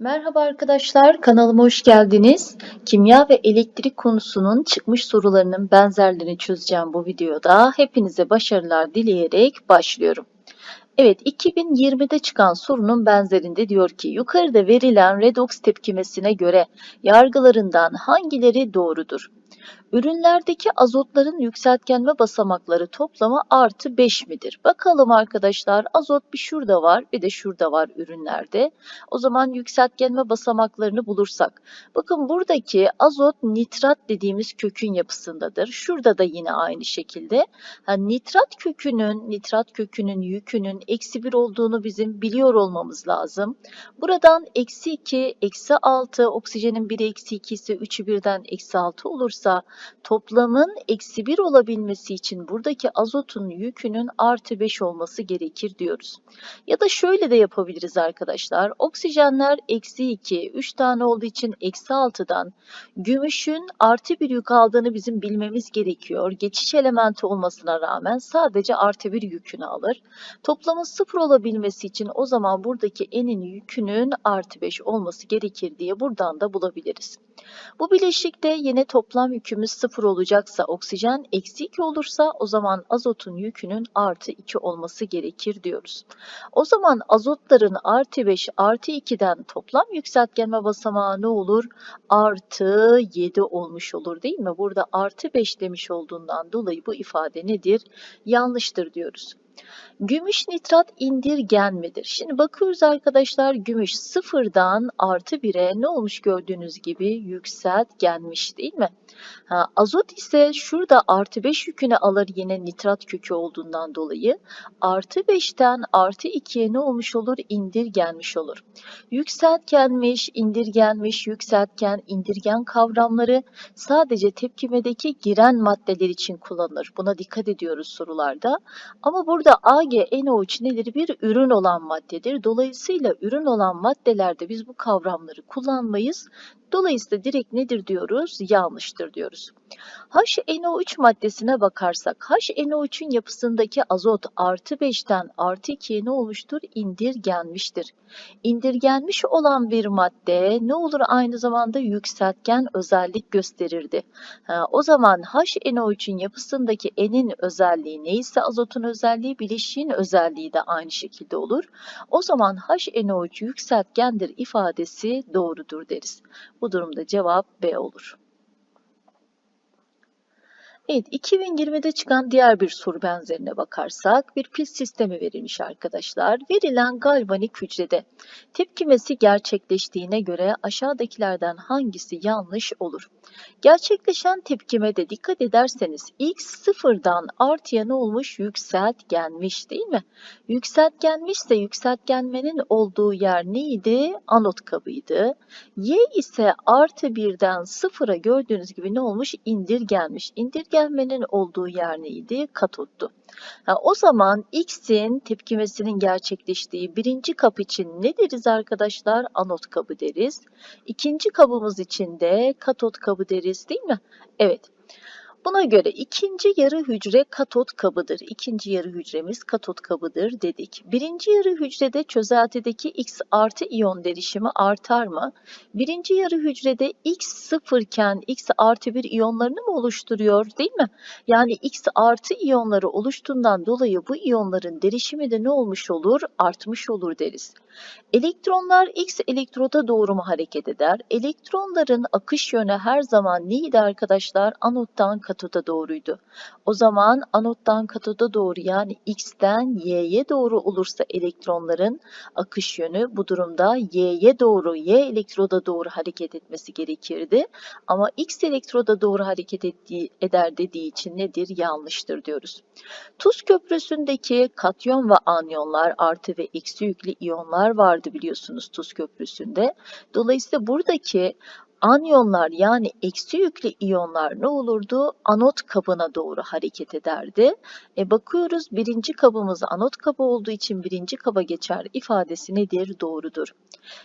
Merhaba arkadaşlar, kanalıma hoş geldiniz. Kimya ve elektrik konusunun çıkmış sorularının benzerlerini çözeceğim bu videoda. Hepinize başarılar dileyerek başlıyorum. Evet, 2020'de çıkan sorunun benzerinde diyor ki, yukarıda verilen redoks tepkimesine göre yargılarından hangileri doğrudur? Ürünlerdeki azotların yükseltgenme basamakları toplamı artı 5 midir? Bakalım arkadaşlar azot bir şurada var bir de şurada var ürünlerde. O zaman yükseltgenme basamaklarını bulursak. Bakın buradaki azot nitrat dediğimiz kökün yapısındadır. Şurada da yine aynı şekilde. Ha, nitrat kökünün, nitrat kökünün yükünün eksi 1 olduğunu bizim biliyor olmamız lazım. Buradan eksi 2, eksi 6, oksijenin 1'i eksi 2 ise 3'ü birden eksi 6 olursa toplamın eksi 1 olabilmesi için buradaki azotun yükünün artı 5 olması gerekir diyoruz. Ya da şöyle de yapabiliriz arkadaşlar. Oksijenler eksi 2, 3 tane olduğu için eksi 6'dan gümüşün artı bir yük aldığını bizim bilmemiz gerekiyor. Geçiş elementi olmasına rağmen sadece artı bir yükünü alır. Toplamın sıfır olabilmesi için o zaman buradaki n'in yükünün artı 5 olması gerekir diye buradan da bulabiliriz. Bu bileşikte yine toplam yükümüz sıfır olacaksa oksijen eksi 2 olursa o zaman azotun yükünün artı 2 olması gerekir diyoruz. O zaman azotların artı 5 artı 2'den toplam yükseltgenme basamağı ne olur? Artı 7 olmuş olur değil mi? Burada artı 5 demiş olduğundan dolayı bu ifade nedir? Yanlıştır diyoruz. Gümüş nitrat indirgen midir? Şimdi bakıyoruz arkadaşlar gümüş sıfırdan artı 1'e ne olmuş gördüğünüz gibi yükseltgenmiş değil mi? Ha, azot ise şurada artı 5 yükünü alır yine nitrat kökü olduğundan dolayı. Artı 5'ten artı 2'ye ne olmuş olur? İndirgenmiş olur. Yükseltgenmiş, indirgenmiş, yükseltgen, indirgen kavramları sadece tepkimedeki giren maddeler için kullanılır. Buna dikkat ediyoruz sorularda. Ama burada AgNO3 nedir? Bir ürün olan maddedir. Dolayısıyla ürün olan maddelerde biz bu kavramları kullanmayız. Dolayısıyla direkt nedir diyoruz? Yanlıştır diyoruz. HNO3 maddesine bakarsak HNO3'ün yapısındaki azot artı 5'ten artı 2'ye ne olmuştur? İndirgenmiştir. İndirgenmiş olan bir madde ne olur aynı zamanda yükseltgen özellik gösterirdi. Ha, o zaman HNO3'ün yapısındaki N'in özelliği neyse azotun özelliği bileşiğin özelliği de aynı şekilde olur. O zaman HNO3 yükseltgendir ifadesi doğrudur deriz. Bu durumda cevap B olur. Evet, 2020'de çıkan diğer bir soru benzerine bakarsak bir pil sistemi verilmiş arkadaşlar. Verilen galvanik hücrede tepkimesi gerçekleştiğine göre aşağıdakilerden hangisi yanlış olur? Gerçekleşen tepkimede dikkat ederseniz x sıfırdan artıya ne olmuş? Yükseltgenmiş değil mi? Yükseltgenmişse yükseltgenmenin olduğu yer neydi? Anot kabıydı. Y ise artı birden sıfıra gördüğünüz gibi ne olmuş? İndirgenmiş. İndirgenmenin olduğu yer neydi? Katottu. Ha, o zaman X'in tepkimesinin gerçekleştiği birinci kap için ne deriz arkadaşlar? Anot kabı deriz. İkinci kabımız için de katot kabı deriz değil mi? Evet. Buna göre ikinci yarı hücre katot kabıdır. İkinci yarı hücremiz katot kabıdır dedik. Birinci yarı hücrede çözeltideki X artı iyon derişimi artar mı? Birinci yarı hücrede X sıfırken X artı bir iyonlarını mı oluşturuyor değil mi? Yani X artı iyonları oluştuğundan dolayı bu iyonların derişimi de ne olmuş olur? Artmış olur deriz. Elektronlar X elektroda doğru mu hareket eder? Elektronların akış yönü her zaman neydi arkadaşlar? Anottan katoda doğruydu. O zaman anottan katoda doğru yani X'ten Y'ye doğru olursa elektronların akış yönü bu durumda Y'ye doğru, Y elektroda doğru hareket etmesi gerekirdi. Ama X elektroda doğru hareket ettiği, eder dediği için nedir? Yanlıştır diyoruz. Tuz köprüsündeki katyon ve anyonlar artı ve eksi yüklü iyonlar vardı biliyorsunuz tuz köprüsünde. Dolayısıyla buradaki anyonlar yani eksi yüklü iyonlar ne olurdu? Anot kabına doğru hareket ederdi. E bakıyoruz birinci kabımız anot kabı olduğu için birinci kaba geçer ifadesi nedir? Doğrudur.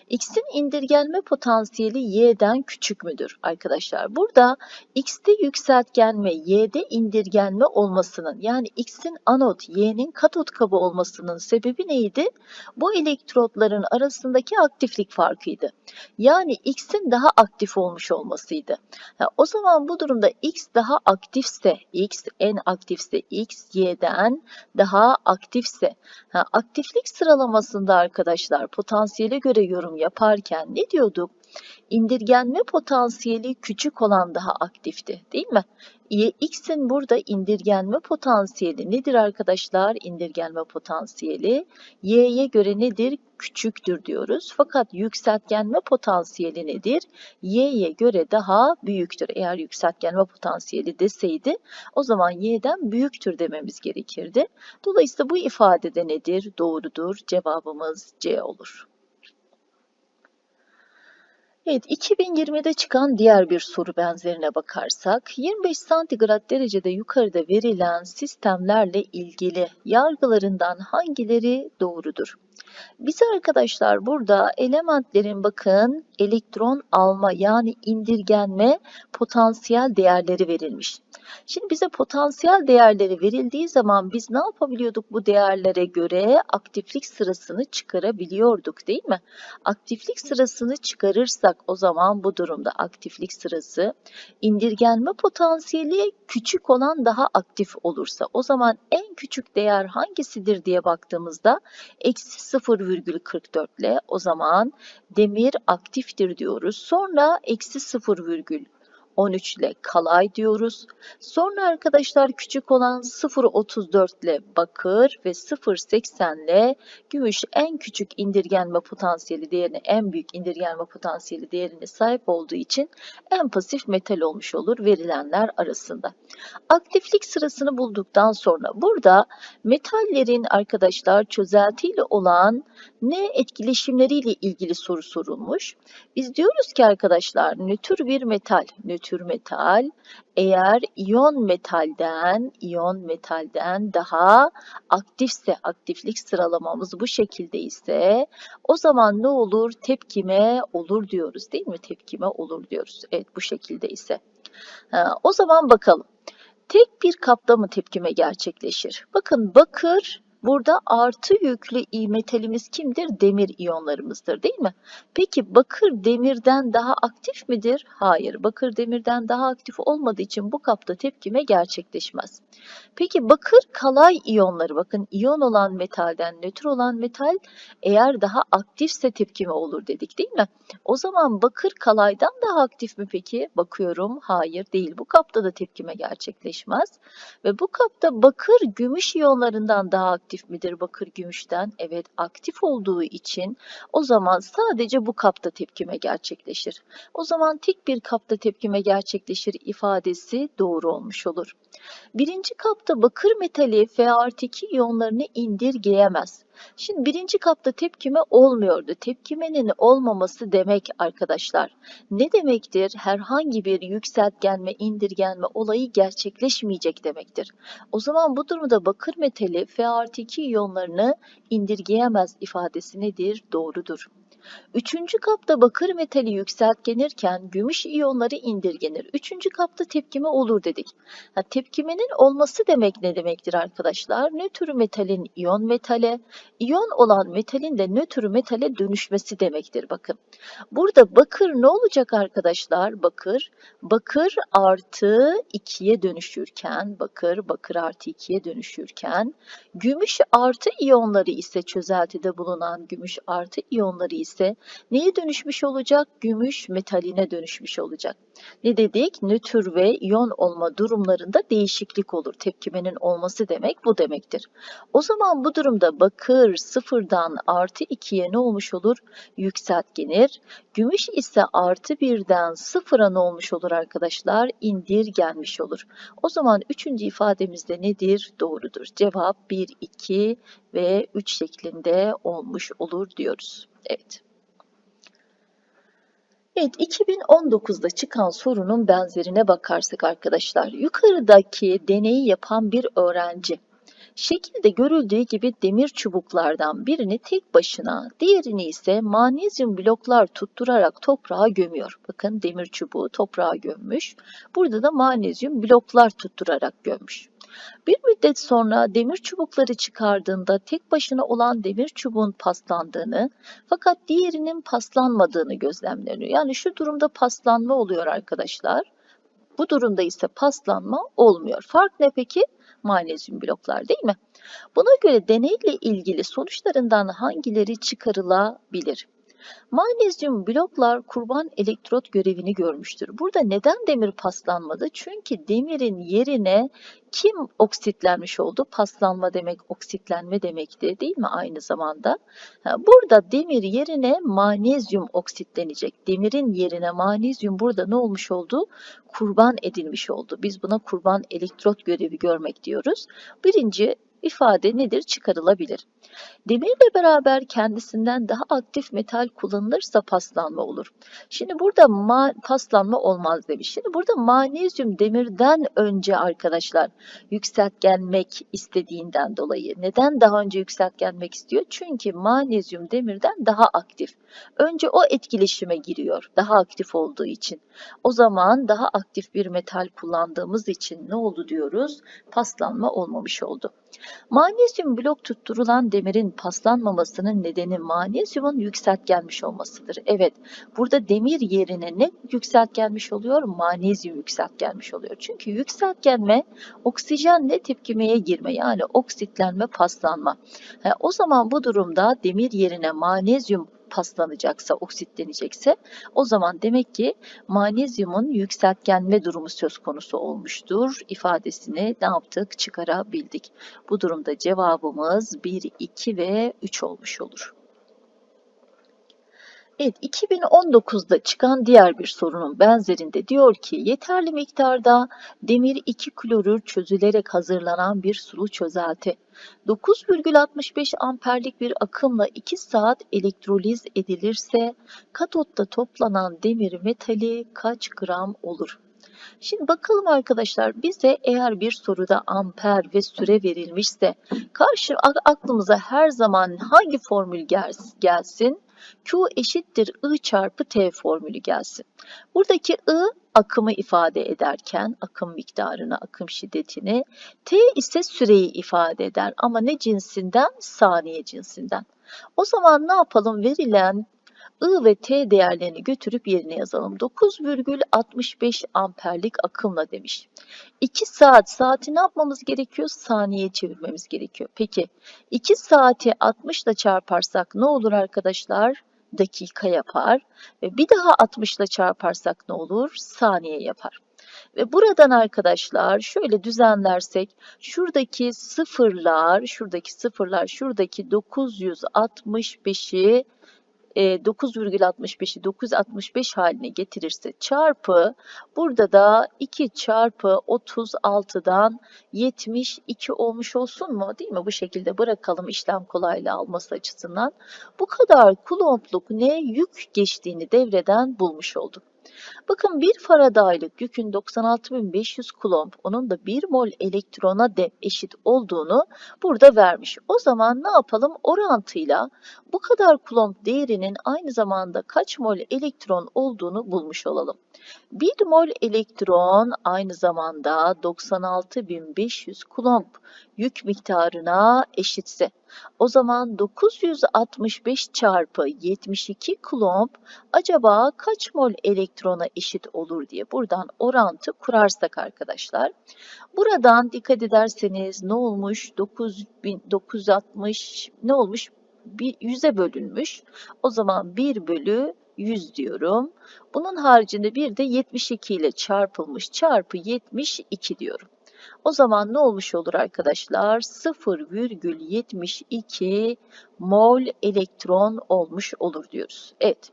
X'in indirgenme potansiyeli Y'den küçük müdür arkadaşlar? Burada X'te yükseltgenme, Y'de indirgenme olmasının yani X'in anot, Y'nin katot kabı olmasının sebebi neydi? Bu elektrotların arasındaki aktiflik farkıydı. Yani X'in daha aktif olmuş olmasıydı. Ha, o zaman bu durumda X daha aktifse, X en aktifse X, Y'den daha aktifse. Ha, aktiflik sıralamasında arkadaşlar potansiyele göre yorum yaparken ne diyorduk? İndirgenme potansiyeli küçük olan daha aktifti değil mi? Y- X'in burada indirgenme potansiyeli nedir arkadaşlar? İndirgenme potansiyeli Y'ye göre nedir? Küçüktür diyoruz. Fakat yükseltgenme potansiyeli nedir? Y'ye göre daha büyüktür. Eğer yükseltgenme potansiyeli deseydi o zaman Y'den büyüktür dememiz gerekirdi. Dolayısıyla bu ifadede nedir? Doğrudur. Cevabımız C olur. Evet, 2020'de çıkan diğer bir soru benzerine bakarsak, 25 santigrat derecede yukarıda verilen sistemlerle ilgili yargılarından hangileri doğrudur? Bize arkadaşlar burada elementlerin bakın elektron alma yani indirgenme potansiyel değerleri verilmiş. Şimdi bize potansiyel değerleri verildiği zaman biz ne yapabiliyorduk bu değerlere göre aktiflik sırasını çıkarabiliyorduk değil mi? Aktiflik sırasını çıkarırsak o zaman bu durumda aktiflik sırası indirgenme potansiyeli küçük olan daha aktif olursa o zaman en küçük değer hangisidir diye baktığımızda eksi 0,44 ile o zaman demir aktiftir diyoruz. Sonra eksi 0,13 ile kalay diyoruz. Sonra arkadaşlar küçük olan 0,34 ile bakır ve 0,80 ile gümüş en küçük indirgenme potansiyeli değerine, en büyük indirgenme potansiyeli değerine sahip olduğu için en pasif metal olmuş olur verilenler arasında. Aktiflik sırasını bulduktan sonra burada metallerin arkadaşlar çözeltiyle olan ne etkileşimleriyle ilgili soru sorulmuş. Biz diyoruz ki arkadaşlar nötr bir metal, nötr metal eğer iyon metalden, iyon metalden daha aktifse, aktiflik sıralamamız bu şekilde ise o zaman ne olur? Tepkime olur diyoruz değil mi? Tepkime olur diyoruz. Evet bu şekilde ise. O zaman bakalım. Tek bir kapta mı tepkime gerçekleşir? Bakın bakır Burada artı yüklü metalimiz kimdir? Demir iyonlarımızdır değil mi? Peki bakır demirden daha aktif midir? Hayır. Bakır demirden daha aktif olmadığı için bu kapta tepkime gerçekleşmez. Peki bakır kalay iyonları bakın iyon olan metalden nötr olan metal eğer daha aktifse tepkime olur dedik değil mi? O zaman bakır kalaydan daha aktif mi peki? Bakıyorum. Hayır değil. Bu kapta da tepkime gerçekleşmez. Ve bu kapta bakır gümüş iyonlarından daha aktif midir bakır gümüşten? Evet aktif olduğu için o zaman sadece bu kapta tepkime gerçekleşir. O zaman tek bir kapta tepkime gerçekleşir ifadesi doğru olmuş olur. Birinci kapta bakır metali Fe artı 2 iyonlarını indirgeyemez. Şimdi birinci kapta tepkime olmuyordu. Tepkimenin olmaması demek arkadaşlar. Ne demektir? Herhangi bir yükseltgenme, indirgenme olayı gerçekleşmeyecek demektir. O zaman bu durumda bakır metali Fe artı 2 iyonlarını indirgeyemez ifadesi nedir? Doğrudur. Üçüncü kapta bakır metali yükseltgenirken gümüş iyonları indirgenir. Üçüncü kapta tepkime olur dedik. Ha, tepkimenin olması demek ne demektir arkadaşlar? Nötr metalin iyon metale, iyon olan metalin de nötr metale dönüşmesi demektir bakın. Burada bakır ne olacak arkadaşlar? Bakır, bakır artı 2'ye dönüşürken, bakır, bakır artı 2'ye dönüşürken, gümüş artı iyonları ise çözeltide bulunan gümüş artı iyonları ise neye dönüşmüş olacak? Gümüş metaline dönüşmüş olacak. Ne dedik? Nötr ve iyon olma durumlarında değişiklik olur. Tepkimenin olması demek bu demektir. O zaman bu durumda bakır sıfırdan artı 2'ye ne olmuş olur? Yükseltgenir. Gümüş ise artı 1'den sıfıra ne olmuş olur arkadaşlar? İndirgenmiş olur. O zaman üçüncü ifademizde nedir? Doğrudur. Cevap 1, 2 ve 3 şeklinde olmuş olur diyoruz. Evet. Evet, 2019'da çıkan sorunun benzerine bakarsak arkadaşlar, yukarıdaki deneyi yapan bir öğrenci şekilde görüldüğü gibi demir çubuklardan birini tek başına, diğerini ise magnezyum bloklar tutturarak toprağa gömüyor. Bakın demir çubuğu toprağa gömmüş. Burada da magnezyum bloklar tutturarak gömmüş. Bir müddet sonra demir çubukları çıkardığında tek başına olan demir çubuğun paslandığını fakat diğerinin paslanmadığını gözlemleniyor. Yani şu durumda paslanma oluyor arkadaşlar. Bu durumda ise paslanma olmuyor. Fark ne peki? Magnezyum bloklar değil mi? Buna göre deneyle ilgili sonuçlarından hangileri çıkarılabilir? Magnezyum bloklar kurban elektrot görevini görmüştür. Burada neden demir paslanmadı? Çünkü demirin yerine kim oksitlenmiş oldu? Paslanma demek oksitlenme demekti değil mi aynı zamanda? Burada demir yerine magnezyum oksitlenecek. Demirin yerine magnezyum burada ne olmuş oldu? Kurban edilmiş oldu. Biz buna kurban elektrot görevi görmek diyoruz. Birinci ifade nedir? Çıkarılabilir. Demirle beraber kendisinden daha aktif metal kullanılırsa paslanma olur. Şimdi burada ma paslanma olmaz demiş. Şimdi burada magnezyum demirden önce arkadaşlar yükseltgenmek istediğinden dolayı. Neden daha önce yükseltgenmek istiyor? Çünkü magnezyum demirden daha aktif. Önce o etkileşime giriyor. Daha aktif olduğu için. O zaman daha aktif bir metal kullandığımız için ne oldu diyoruz? Paslanma olmamış oldu. Magnezyum blok tutturulan demirin paslanmamasının nedeni magnezyumun yükseltgenmiş olmasıdır. Evet, burada demir yerine ne yükseltgenmiş oluyor? Magnezyum yükseltgenmiş oluyor. Çünkü yükseltgenme oksijenle tepkimeye girme yani oksitlenme, paslanma. He, o zaman bu durumda demir yerine magnezyum paslanacaksa, oksitlenecekse o zaman demek ki magnezyumun yükseltgenme durumu söz konusu olmuştur ifadesini ne yaptık çıkarabildik. Bu durumda cevabımız 1, 2 ve 3 olmuş olur. Evet, 2019'da çıkan diğer bir sorunun benzerinde diyor ki yeterli miktarda demir 2 klorür çözülerek hazırlanan bir sulu çözelti 9,65 amperlik bir akımla 2 saat elektroliz edilirse katotta toplanan demir metali kaç gram olur? Şimdi bakalım arkadaşlar bize eğer bir soruda amper ve süre verilmişse karşı aklımıza her zaman hangi formül gelsin? Q eşittir I çarpı T formülü gelsin. Buradaki I akımı ifade ederken akım miktarını, akım şiddetini, T ise süreyi ifade eder ama ne cinsinden? Saniye cinsinden. O zaman ne yapalım? Verilen I ve T değerlerini götürüp yerine yazalım. 9,65 amperlik akımla demiş. 2 saat, saati ne yapmamız gerekiyor? Saniye çevirmemiz gerekiyor. Peki 2 saati 60 ile çarparsak ne olur arkadaşlar? Dakika yapar. Ve bir daha 60 ile çarparsak ne olur? Saniye yapar. Ve buradan arkadaşlar şöyle düzenlersek şuradaki sıfırlar, şuradaki sıfırlar, şuradaki 965'i 9,65'i 965 haline getirirse çarpı burada da 2 çarpı 36'dan 72 olmuş olsun mu? Değil mi? Bu şekilde bırakalım işlem kolaylığı alması açısından. Bu kadar kulompluk ne yük geçtiğini devreden bulmuş olduk. Bakın bir faradaylık yükün 96.500 kulomb, onun da 1 mol elektrona de eşit olduğunu burada vermiş. O zaman ne yapalım? Orantıyla bu kadar kulomb değerinin aynı zamanda kaç mol elektron olduğunu bulmuş olalım. 1 mol elektron aynı zamanda 96.500 kulomb yük miktarına eşitse o zaman 965 çarpı 72 kulomb acaba kaç mol elektrona eşit olur diye buradan orantı kurarsak arkadaşlar. Buradan dikkat ederseniz ne olmuş? 9960 ne olmuş? Bir 100'e bölünmüş. O zaman 1 bölü 100 diyorum. Bunun haricinde bir de 72 ile çarpılmış çarpı 72 diyorum. O zaman ne olmuş olur arkadaşlar? 0,72 mol elektron olmuş olur diyoruz. Evet.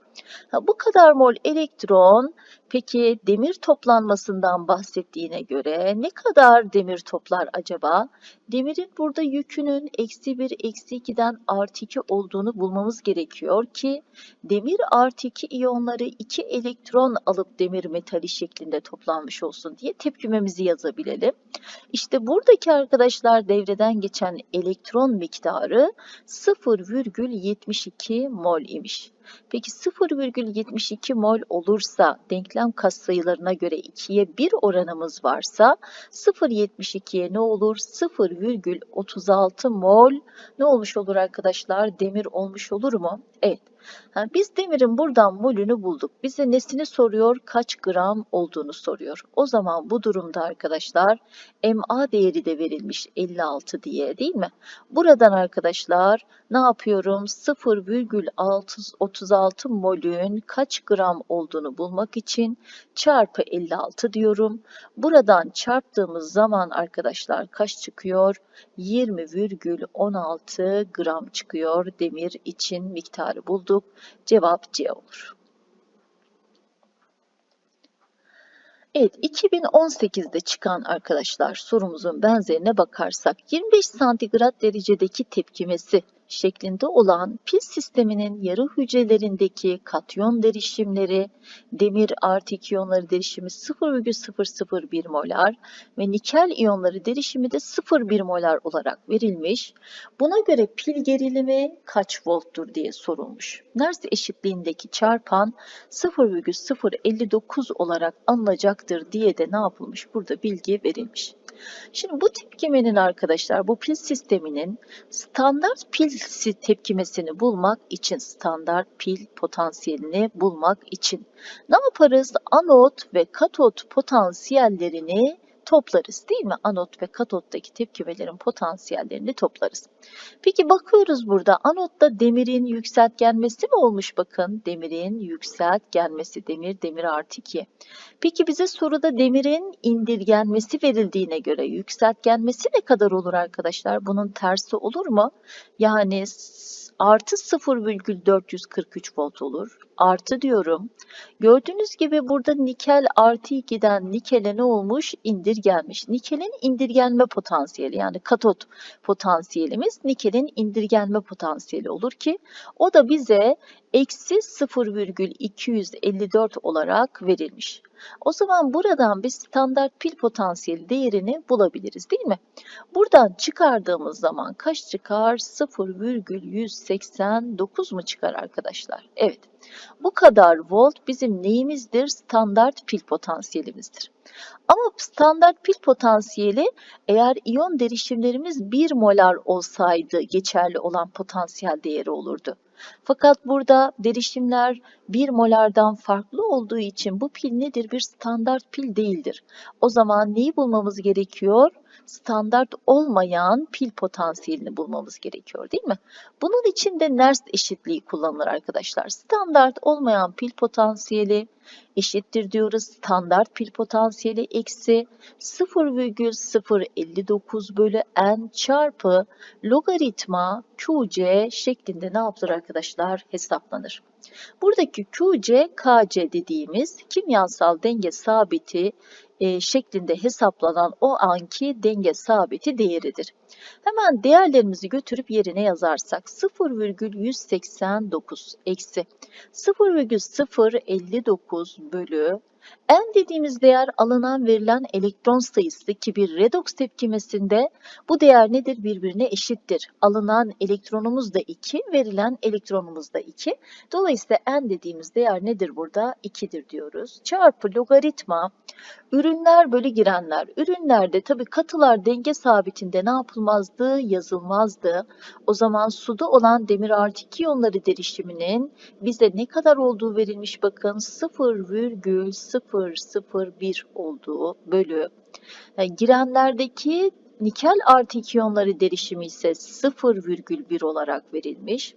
Ha, bu kadar mol elektron peki demir toplanmasından bahsettiğine göre ne kadar demir toplar acaba? Demirin burada yükünün eksi 1 eksi 2'den artı 2 olduğunu bulmamız gerekiyor ki demir artı 2 iyonları 2 elektron alıp demir metali şeklinde toplanmış olsun diye tepkimemizi yazabilelim. İşte buradaki arkadaşlar devreden geçen elektron miktarı 0,72 mol imiş. Peki 0,72 mol olursa denklem katsayılarına göre 2'ye 1 oranımız varsa 0,72'ye ne olur? 0,36 mol ne olmuş olur arkadaşlar? Demir olmuş olur mu? Evet. Biz demirin buradan molünü bulduk. Bize nesini soruyor? Kaç gram olduğunu soruyor. O zaman bu durumda arkadaşlar MA değeri de verilmiş 56 diye değil mi? Buradan arkadaşlar ne yapıyorum? 0,36 molün kaç gram olduğunu bulmak için çarpı 56 diyorum. Buradan çarptığımız zaman arkadaşlar kaç çıkıyor? 20,16 gram çıkıyor demir için miktarı bulduk. Cevap C olur. Evet 2018'de çıkan arkadaşlar sorumuzun benzerine bakarsak 25 santigrat derecedeki tepkimesi şeklinde olan pil sisteminin yarı hücrelerindeki katyon derişimleri, demir artı iyonları derişimi 0,001 molar ve nikel iyonları derişimi de 0,1 molar olarak verilmiş. Buna göre pil gerilimi kaç volttur diye sorulmuş. Nernst eşitliğindeki çarpan 0,059 olarak alınacaktır diye de ne yapılmış? Burada bilgi verilmiş. Şimdi bu tepkimenin arkadaşlar bu pil sisteminin standart pil tepkimesini bulmak için standart pil potansiyelini bulmak için ne yaparız? Anot ve katot potansiyellerini toplarız değil mi? Anot ve katottaki tepkimelerin potansiyellerini toplarız. Peki bakıyoruz burada anotta demirin yükseltgenmesi mi olmuş bakın? Demirin yükseltgenmesi demir demir artı 2. Peki bize soruda demirin indirgenmesi verildiğine göre yükseltgenmesi ne kadar olur arkadaşlar? Bunun tersi olur mu? Yani artı 0,443 volt olur. Artı diyorum. Gördüğünüz gibi burada nikel artı 2'den nikele ne olmuş? İndirgenmiş. Nikelin indirgenme potansiyeli yani katot potansiyelimiz nikelin indirgenme potansiyeli olur ki o da bize eksi 0,254 olarak verilmiş. O zaman buradan biz standart pil potansiyeli değerini bulabiliriz değil mi? Buradan çıkardığımız zaman kaç çıkar? 0,189 mu çıkar arkadaşlar? Evet. Bu kadar volt bizim neyimizdir? Standart pil potansiyelimizdir. Ama standart pil potansiyeli eğer iyon derişimlerimiz 1 molar olsaydı geçerli olan potansiyel değeri olurdu. Fakat burada derişimler 1 molardan farklı olduğu için bu pil nedir? Bir standart pil değildir. O zaman neyi bulmamız gerekiyor? Standart olmayan pil potansiyelini bulmamız gerekiyor değil mi? Bunun için de Nernst eşitliği kullanılır arkadaşlar. Standart olmayan pil potansiyeli eşittir diyoruz. Standart pil potansiyeli eksi 0,059 bölü n çarpı logaritma QC şeklinde ne yapılır arkadaşlar? Hesaplanır. Buradaki QC, KC dediğimiz kimyasal denge sabiti e, şeklinde hesaplanan o anki denge sabiti değeridir. Hemen değerlerimizi götürüp yerine yazarsak 0,189 eksi 0,059 bölü N dediğimiz değer alınan verilen elektron sayısı ki bir redoks tepkimesinde bu değer nedir? Birbirine eşittir. Alınan elektronumuz da 2, verilen elektronumuz da 2. Dolayısıyla N dediğimiz değer nedir burada? 2'dir diyoruz. Çarpı logaritma ürünler bölü girenler. Ürünlerde tabii katılar denge sabitinde ne yapılmazdı? Yazılmazdı. O zaman suda olan demir artı 2 iyonları derişiminin bize ne kadar olduğu verilmiş bakın 0,001 olduğu bölü. Yani girenlerdeki Nikel artı iki iyonları derişimi ise 0,1 olarak verilmiş.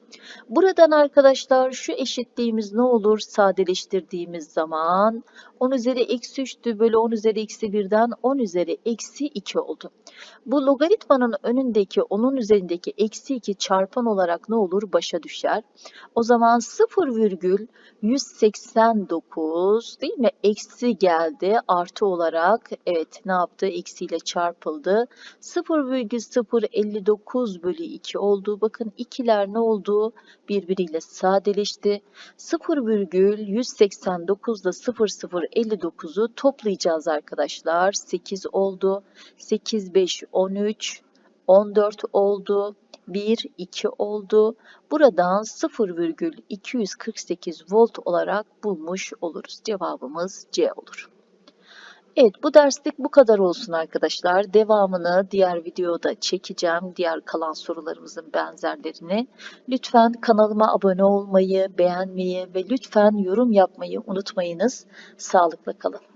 Buradan arkadaşlar şu eşitliğimiz ne olur sadeleştirdiğimiz zaman 10 üzeri eksi 3'tü bölü 10 üzeri eksi 1'den 10 üzeri eksi 2 oldu. Bu logaritmanın önündeki onun üzerindeki eksi 2 çarpan olarak ne olur başa düşer. O zaman 0,189 değil mi? Eksi geldi artı olarak evet ne yaptı? Eksiyle çarpıldı. 0,059 bölü 2 oldu. Bakın ikiler ne oldu? Birbiriyle sadeleşti. 0,189 ile 0059'u toplayacağız arkadaşlar. 8 oldu. 8, 5, 13, 14 oldu. 1, 2 oldu. Buradan 0,248 volt olarak bulmuş oluruz. Cevabımız C olur. Evet bu derslik bu kadar olsun arkadaşlar. Devamını diğer videoda çekeceğim. Diğer kalan sorularımızın benzerlerini. Lütfen kanalıma abone olmayı, beğenmeyi ve lütfen yorum yapmayı unutmayınız. Sağlıkla kalın.